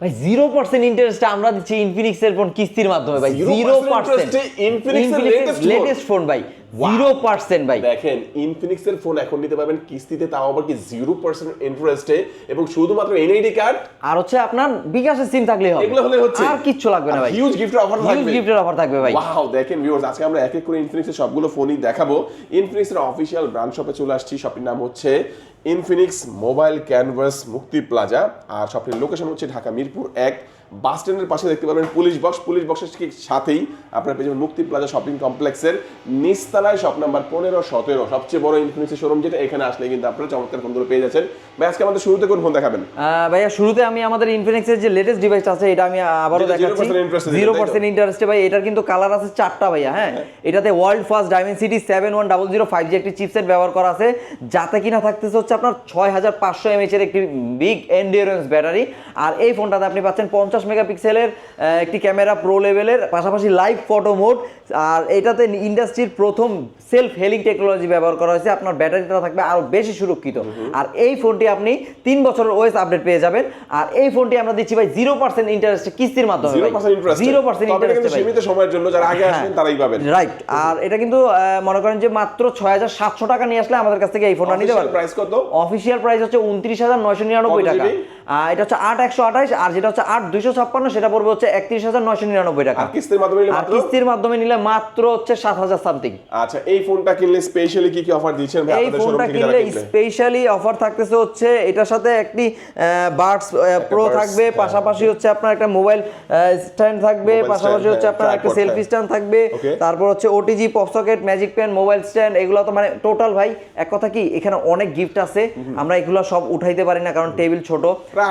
ভাই zero percent interest আমরা দিচ্ছি ইনফিনিক্স এর ফোন কিস্তির মাধ্যমে ভাই zero percent phone? Latest phone ভাই জিরো পার্সেন্ট ভাই। দেখেন ফোন এখন নিতে পারবেন কিস্তিতে তাও আবার কি জিরো পার্সেন্ট ইন্টারেস্টে এবং শুধুমাত্র এনআইডি কার্ড আর হচ্ছে আপনার সিম থাকলেই হবে। এগুলো হলে হচ্ছে। আর কিচ্ছু লাগবে না ভাই। হিউজ গিফটের অফার হিউজ গিফটের অফার থাকবে ভাই। ওয়াও দেখেন ভিউয়ার্স আজকে আমরা এক এক করে ইনফিনিক্সের সবগুলো ফোনই দেখাবো। ইনফিনিক্সের অফিসিয়াল ব্রাঞ্চ শপে চলে আসছি শপটির নাম হচ্ছে Infinix mobile canvas Mukti plaza আর শপটির লোকেশন হচ্ছে ঢাকা মিরপুর এক। বাস স্ট্যান্ডের পাশে দেখতে পাবেন পুলিশ বক্স পুলিশ বক্সের সাথেই আপনার পেয়ে যাবেন মুক্তি প্লাজা শপিং কমপ্লেক্সের নিচতলায় শপ নাম্বার পনেরো সতেরো সবচেয়ে বড় ইনফিনিক্সের শোরুম যেটা এখানে আসলে কিন্তু আপনারা চমৎকার ফোনগুলো পেয়ে যাচ্ছেন। ভাই আজকে আমাদের শুরুতে কোন ফোন দেখাবেন? ভাইয়া শুরুতে আমি আমাদের ইনফিনিক্সের যে লেটেস্ট ডিভাইস আছে এটা আমি আবারও দেখাচ্ছি। 0% জিরো? পার্সেন্ট ইন্টারেস্টে ভাই এটার কিন্তু কালার আছে চারটা ভাইয়া হ্যাঁ? এটাতে world first Dimensity seven one double zero five G একটি চিপসেট ব্যবহার করা আছে যাতে কিনা থাকতেছে হচ্ছে আপনার ছয় হাজার পাঁচশো এমএচ এর একটি বিগ এন্ডিওরেন্স ব্যাটারি আর এই ফোনটাতে আপনি পাচ্ছেন পঞ্চাশ মেগাপিক্সেলের একটি ক্যামেরা প্রো লেভেলের পাশাপাশি লাইভ ফটো মোড আর এটাতে ইন্ডাস্ট্রির প্রথম সেলফ হেলিং টেকনোলজি ব্যবহার করা হয়েছে আপনার ব্যাটারিটা থাকবে আরও বেশি সুরক্ষিত। আর এই ফোনটি আপনি তিন বছরের ওয়েস আপডেট পেয়ে যাবেন। আর এই ফোনটি আমরা দিচ্ছি ভাই জিরো পার্সেন্ট ইন্টারেস্টে কিস্তির মাধ্যমে জিরো পার্সেন্ট ইন্টারেস্ট সীমিত সময়ের জন্য যারা আগে আসবেন তারাই পাবেন। রাইট আর এটা কিন্তু মনে করেন যে মাত্র ছয় হাজার সাতশো টাকা নিয়ে আসলে আমাদের কাছ থেকে এই ফোনটা নিতে পারবেন। প্রাইস কত? অফিসিয়াল প্রাইস হচ্ছে উনত্রিশ হাজার নয়শো নিরানব্বই টাকা। এটা হচ্ছে আট একশো আর যেটা হচ্ছে আট দুইশো ছাপ্পান্ন সেটা পড়বে হচ্ছে একত্রিশ হাজার নয়শো নিরানব্বই টাকা। কিস্তির মাধ্যমে আর কিস্তির মাধ্যমে নিলে মাত্র হচ্ছে সাত হাজার সামথিং। আচ্ছা এই ফোনটা কিনলে স্পেশালি কি কি অফার দিচ্ছেন এই ফোনটা কিনলে স্পেশালি অফার থাকতেছে হচ্ছে এটার সাথে একটি বার্ডস প্রো থাকবে হ্যাঁ, পাশাপাশি হচ্ছে আপনার একটা মোবাইল স্ট্যান্ড থাকবে পাশাপাশি হচ্ছে হ্যাঁ, আপনার একটা সেলফি। স্ট্যান্ড থাকবে তারপর হচ্ছে OTG pop socket magic pen mobile stand এগুলো তো মানে টোটাল ভাই এক কথা কি এখানে অনেক গিফট আছে আমরা এগুলো সব উঠাইতে পারি না কারণ টেবিল ছোট। প্রায়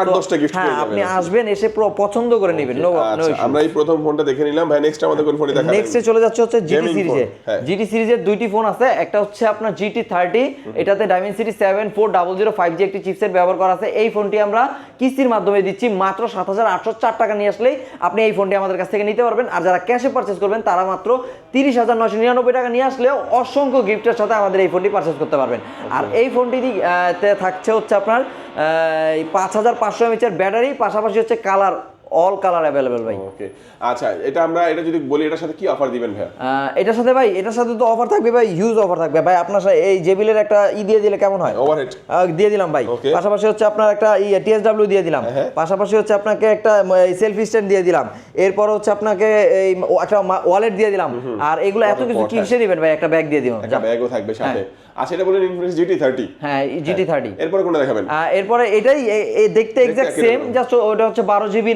হ্যাঁ আপনি আসবেন এসে পুরো পছন্দ করে নেবেন নো আচ্ছা আমরা এই প্রথম ফোনটা দেখে নিলাম। ভাই নেক্সট আমাদের কোন ফোনই দেখাবেন? নেক্সটে চলে যাচ্ছে হচ্ছে জিটি সিরিজে। জিটি সিরিজের দুইটি ফোন আছে একটা হচ্ছে আপনার জিটি থার্টি এটাতে Dimensity seven four double zero five G একটি চিপসেট ব্যবহার করা আছে। এই ফোনটি আমরা কিস্তির মাধ্যমে দিচ্ছি মাত্র সাত হাজার আটশো চার টাকা নিয়ে আসলেই আপনি এই ফোনটি আমাদের কাছ থেকে নিতে পারবেন। আর যারা ক্যাশে পারচেস করবেন তারা মাত্র তিরিশ হাজার নশো নিরানব্বই টাকা নিয়ে আসলেও অসংখ্য গিফটের সাথে আমাদের এই ফোনটি পারচেস করতে পারবেন। আর এই ফোনটি থাকছে হচ্ছে আপনার পাঁচ হাজার পাঁচশো এমএচের ব্যাটারি পাশাপাশি হচ্ছে কালার অল কালার অ্যাভেলেবেল ভাই। ওকে আচ্ছা এটা আমরা এটা যদি বলি এটার সাথে কি অফার দিবেন ভাই এটার সাথে ভাই এটার সাথে তো অফার থাকবে ভাই হিউজ অফার থাকবে। ভাই আপনার সাথে এই জেবিলের একটা ই দিয়ে দিলে কেমন হয়? ওভারহেড দিয়ে দিলাম ভাই। পাশাপাশি হচ্ছে আপনার একটা টিএসডব্লিউ দিয়ে দিলাম। হ্যাঁ। পাশাপাশি হচ্ছে আপনাকে একটা সেলফি স্ট্যান্ড দিয়ে দিলাম। এরপর হচ্ছে আপনাকে এই একটা ওয়ালেট দিয়ে দিলাম। আর এগুলো এত কিছু কিসে দিবেন ভাই? একটা ব্যাগ দিয়ে দিলাম। একটা ব্যাগও থাকবে সাথে। আচ্ছা এটা বলেন ইনফিনিক্স জিটি থার্টি হ্যাঁ জিটি থার্টি এরপরে কোনটা দেখাবেন? এরপরে এটাই দেখতে এক্সাক্ট সেম জাস্ট ওটা হচ্ছে বারো GB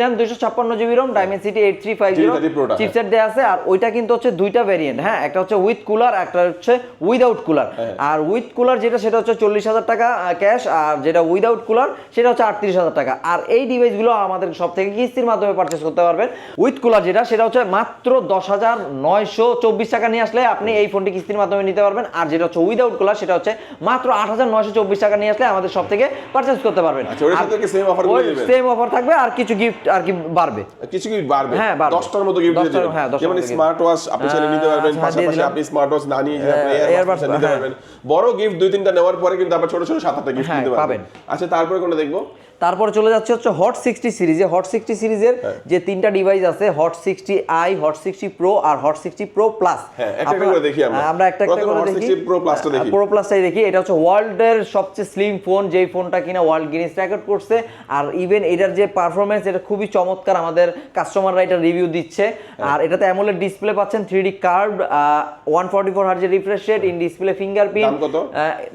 GB ROM Dimensity eight three five zero G30 Pro টা, চিপসেট আছে আর ওইটা কিন্তু হচ্ছে দুইটা হ্যাঁ একটা হচ্ছে উইথ কুলার একটা হচ্ছে উইদাউট কুলার হ্যাঁ। আর উইথ কুলার যেটা সেটা হচ্ছে চল্লিশ হাজার টাকা ক্যাশ আর যেটা উইদাউট কুলার সেটা হচ্ছে আটত্রিশ হাজার টাকা। আর এই ডিভাইসগুলো আমাদের সব থেকে কিস্তির মাধ্যমে পারচেস করতে পারবেন। উইথ কুলার যেটা সেটা হচ্ছে মাত্র দশ হাজার নয়শো চব্বিশ টাকা নিয়ে আসলে আপনি এই ফোনটি কিস্তির মাধ্যমে নিতে পারবেন। আর যেটা হচ্ছে উইদাউট কুলার সেটা হচ্ছে মাত্র আট হাজার নয়শো চব্বিশ টাকা নিয়ে আসলে আমাদের সব থেকে পারচেস করতে পারবেন। আচ্ছা, দিবেন? সেম অফার থাকবে আর কিছু গিফট আর কি বাড়বে। কিছু গিফট বাড়বে? হ্যাঁ, দশটার মতো গিফট দিয়ে হ্যাঁ, যেমন স্মার্ট ওয়াচ আপনি চাইলে নিতে পারবেন হ্যাঁ, পাশাপাশি আপনি স্মার্ট ওয়াচ না নিয়ে এয়ারবাডস নিতে হ্যাঁ। পারবেন। বড় গিফট দুই তিনটা নেওয়ার পরে কিন্তু আবার ছোট ছোট সাত আটটা গিফট নিতে পারবেন। পাবেন। আচ্ছা তারপরে কোনটা দেখব? তারপরে চলে যাচ্ছে হচ্ছে হট সিক্সটি সিরিজে হট সিক্সটি সিরিজের হ্যাঁ। যে তিনটা ডিভাইস আছে hot sixty i hot sixty pro R hot sixty pro plus হ্যাঁ, আমরা। একটা একটা করে দেখি। 60 Pro Plus-টা দেখি। প্রো প্লাসটাই দেখি। এটা হচ্ছে ওয়ার্ল্ডের সবচেয়ে স্লিম ফোন যেই ফোনটা কিনা ওয়ার্ল্ড গিনিস রেকর্ড করছে। আর ইভেন এটার যে পারফরমেন্স এটা খুবই চমৎকার আমাদের কাস্টমাররা এটা রিভিউ দিচ্ছে। হ্যাঁ। আর এটাতে অ্যামোলেড ডিসপ্লে পাচ্ছেন three D curve one forty four হার্জের refresh rate in display fingerprint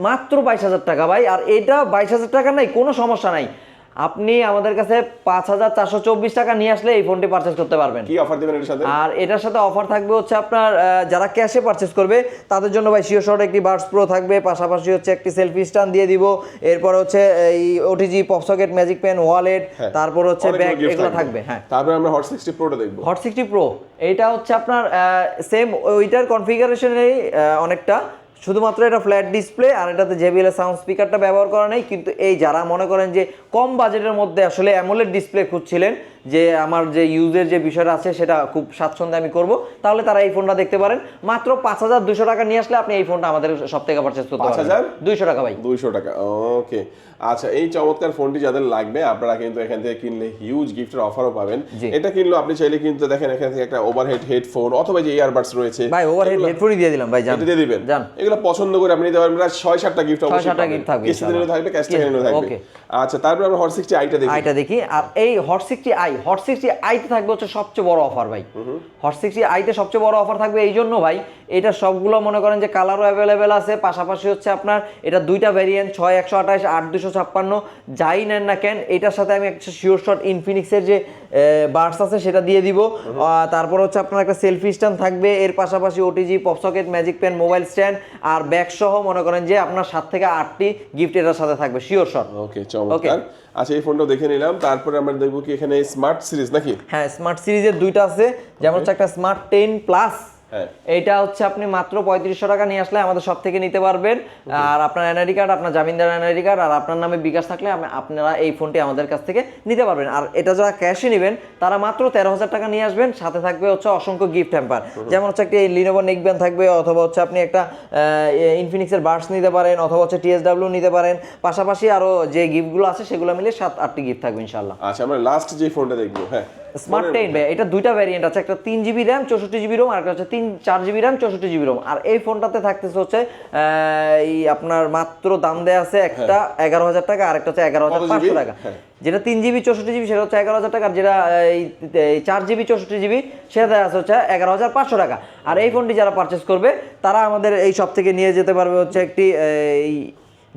মাত্র বাইশ হাজার টাকা ভাই। আর এটা বাইশ হাজার টাকা নাই কোনো সমস্যা নাই। আপনি আমাদের কাছে পাঁচ হাজার চারশো চব্বিশ টাকা নিয়ে আসলে এই ফোনটি পারচেস করতে পারবেন। কি অফার দিবেন এর সাথে? আর এটার সাথে অফার থাকবে হচ্ছে আপনার যারা ক্যাশে পারচেস করবে তাদের জন্য ভাই শিও শর্ট একটি বার্ডস প্রো থাকবে পাশাপাশি হচ্ছে একটি সেলফি স্ট্যান্ড দিয়ে দিব এরপর হচ্ছে এই OTG popsocket magic pen wallet. তারপর হচ্ছে ব্যাগ এগুলো থাকবে। হ্যাঁ। তারপরে আমরা হট সিক্সটি প্রোটা দেখব। হট সিক্সটি প্রো এইটা হচ্ছে আপনার সেম ওইটার কনফিগারেশনেরই অনেকটা। শুধুমাত্র এটা ফ্ল্যাট ডিসপ্লে আর এটাতে জেবিএল সাউন্ড স্পিকারটা ব্যবহার করা নেই, কিন্তু এই যারা মনে করেন যে কম বাজেটের মধ্যে আসলে অ্যামোলেড ডিসপ্লে খুঁজছিলেন যে আমার যে ইউজের যে বিষয়টা আছে সেটা খুব স্বাচ্ছন্দ্যে আমি করব। তাহলে তারা এই ফোনটা দেখতে পারেন। মাত্র পাঁচ হাজার দুশো টাকা নিয়ে আসলে আপনি এই ফোনটা আমাদের সব থেকে পারচেস করতে 5,000? দুইশো টাকা ভাই। দুইশো টাকা ওকে আচ্ছা এই চমৎকার ফোনটি যাদের লাগবে আপনারা কিন্তু এখান থেকে কিনলে হিউজ গিফটের অফারও পাবেন। এটা কিনলেও আপনি চাইলে কিন্তু দেখেন এখান থেকে একটা ওভারহেড হেডফোন অথবা যে ইয়ারবাডস রয়েছে ভাই ওভারহেড হেডফোনই দিয়ে দিলাম ভাই জান এটা দিয়ে দিবেন। জান এগুলো পছন্দ করে আপনি নিতে পারবেন প্রায় ছয় সাতটা গিফট অবশ্যই সাতটা পাবেন gift থাকবে নিলেও থাকবে ক্যাশ টাকা থাকবে। Okay. আচ্ছা তারপর আমরা হট সিক্সটি আইটা দেখি। আইটা দেখি। আর এই hot sixty i hot sixty আইতে থাকবে হচ্ছে সবচেয়ে বড় অফার ভাই। হট সিক্সটি আইতে সবচেয়ে বড় অফার থাকবে এই জন্য ভাই এটা সবগুলো মনে করেন যে কালারও অ্যাভেলেবেল আছে পাশাপাশি হচ্ছে আপনার এটা দুইটা ভ্যারিয়েন্ট ছয় একশো আঠাশ আট দুশো ছাপ্পান্ন যাই নেন না কেন এটার সাথে আমি একটা শিওর শট ইনফিনিক্সের যে বার্স আছে সেটা দিয়ে দিব। তারপর হচ্ছে আপনার একটা সেলফি স্ট্যান্ড থাকবে এর পাশাপাশি OTG pop socket magic pen mobile stand আর ব্যাগ সহ মনে করেন যে আপনার সাত থেকে আটটি গিফট এটার সাথে থাকবে শিওর শট ওকে চমৎকার। আচ্ছা এই ফোনটা দেখে নিলাম। তারপরে আমরা দেখব কি এখানে স্মার্ট সিরিজ নাকি? হ্যাঁ স্মার্ট সিরিজের দুইটা আছে। যেমন হচ্ছে একটা স্মার্ট টেন প্লাস এইটা হচ্ছে আপনি মাত্র পঁয়ত্রিশশো টাকা নিয়ে আসলে আমাদের সব থেকে নিতে পারবেন। আর আপনার এনআইডি কার্ড আপনার জামিনদার এনআইডি কার্ড আর আপনার নামে বিকাশ থাকলে আপনারা এই ফোনটি আমাদের কাছ থেকে নিতে পারবেন। আর এটা যারা ক্যাশে নেবেন তারা মাত্র তেরো হাজার টাকা নিয়ে আসবেন। সাথে থাকবে হচ্ছে অসংখ্য গিফট হ্যাম্পার যেমন হচ্ছে একটা লিনোভো নেকব্যান্ড থাকবে অথবা হচ্ছে আপনি একটা ইনফিনিক্সের বার্স নিতে পারেন অথবা হচ্ছে টিএসডাব্লিউ নিতে পারেন। পাশাপাশি আরও যে গিফটগুলো আছে সেগুলো মিলে সাত আটটি গিফট থাকবে ইনশাল্লাহ আচ্ছা আমরা লাস্ট যে ফোনটা দেখব হ্যাঁ। স্মার্ট টেন ভাই। এটা দুইটা ভ্যারিয়েন্ট আছে। একটা তিন জিবি র্যাম চৌষট্টি জিবি রোম আর একটা হচ্ছে তিন চার জিবি র্যাম চৌষট্টি জিবি রোম আর এই ফোনটাতে থাকতেছে হচ্ছে এই আপনার মাত্র দাম দেয়া আছে একটা এগারো হাজার টাকা আর একটা হচ্ছে এগারো হাজার পাঁচশো টাকা। হ্যাঁ। যেটা তিন জিবি চৌষট্টি জিবি সেটা হচ্ছে এগারো হাজার টাকা আর যেটা এই চার জিবি চৌষট্টি জিবি সেটা দেওয়া আছে হচ্ছে এগারো হাজার পাঁচশো টাকা। আর এই ফোনটি যারা পারচেস করবে তারা আমাদের এই সব থেকে নিয়ে যেতে পারবে হচ্ছে একটি এই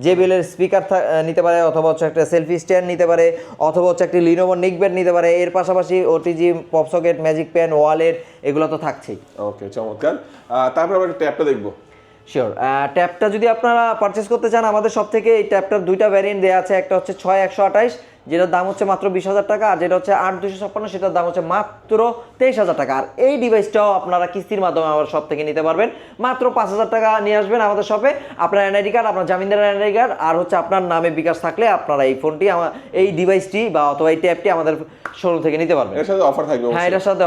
জেবিএলের স্পিকার নিতে পারে অথবা হচ্ছে একটা সেলফি স্ট্যান্ড নিতে পারে অথবা হচ্ছে একটি লিনোভো নিকব্যাট নিতে পারে এর পাশাপাশি OTG pop socket magic pen wallet এগুলো তো থাকছেই। ওকে চমৎকার। তারপরে তারপর আমরা ট্যাবটা দেখব। শিওর ট্যাবটা যদি আপনারা পারচেস করতে চান আমাদের সব থেকে এই ট্যাবটার দুইটা ভ্যারিয়েন্ট দেওয়া আছে একটা হচ্ছে ছয় একশো আঠাইশ যেটার দাম হচ্ছে মাত্র বিশ হাজার টাকা আর যেটা হচ্ছে আট দুশো ছাপ্পান্ন সেটার দাম হচ্ছে মাত্র তেইশ হাজার টাকা। আর এই ডিভাইসটাও আপনারা কিস্তির মাধ্যমে আমার সব থেকে নিতে পারবেন। মাত্র পাঁচ হাজার টাকা নিয়ে আসবেন আমাদের শপে আপনার এনআইডি কার্ড আপনার জামিনদার এনআইডি কার্ড আর হচ্ছে আপনার নামে বিকাশ থাকলে আপনারা এই ফোনটি আমার এই ডিভাইসটি বা অথবা এই ট্যাবটি আমাদের শোরুম থেকে নিতে পারবেন। এর সাথে অফার থাকবে হ্যাঁ এটার সাথে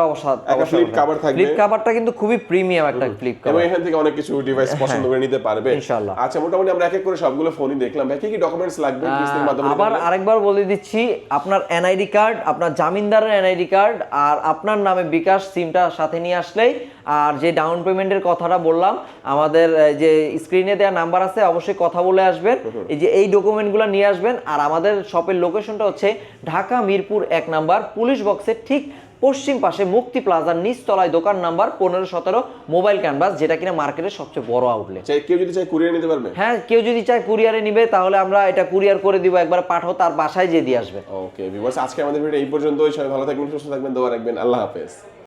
থাকবে। ফ্লিপ কাভারটা কিন্তু খুবই প্রিমিয়াম একটা ফ্লিপ এবং কাভার এখান থেকে অনেক কিছু ডিভাইস পছন্দ করে নিতে পারবে। ইনশাআল্লাহ। আচ্ছা মোটামুটি আমরা এক এক করে সবগুলো ফোনই দেখলাম। ভাই কি কি ডকুমেন্টস লাগবে কিস্তির মাধ্যমে আবার আরেকবার বলে দিচ্ছি আপনার এনআইডি কার্ড আপনার জামিনদারের এনআইডি কার্ড আর আপনার নামে বিকাশ সিমটা সাথে নিয়ে আসলেই আর যে ডাউন পেমেন্টের কথাটা বললাম আমাদের যে স্ক্রিনে দেওয়া নাম্বার আছে অবশ্যই কথা বলে আসবেন। এই যে এই ডকুমেন্টগুলো নিয়ে আসবেন আর আমাদের শপের লোকেশনটা হচ্ছে ঢাকা মিরপুর এক নাম্বার পুলিশ বক্সের ঠিক পশ্চিম পাশে মুক্তি প্লাজার নিচতলায় দোকান নাম্বার পনেরো সতেরো মোবাইল ক্যানভাস যেটা কিনা মার্কেটের সবচেয়ে বড় আউটলেট চাই কেউ যদি চাই কুরিয়ার নিতে পারবে? হ্যাঁ কেউ যদি চায় কুরিয়ারে নিবে তাহলে আমরা এটা কুরিয়ার করে দিব একবার পাঠাও তার বাসায় যে দিয়ে আসবে। ওকে ভিউয়ার্স আজকে আমাদের ভিডিও এই পর্যন্তই। সবাই ভালো থাকবেন সুস্থ থাকবেন দোয়া রাখবেন। আল্লাহ হাফেজ।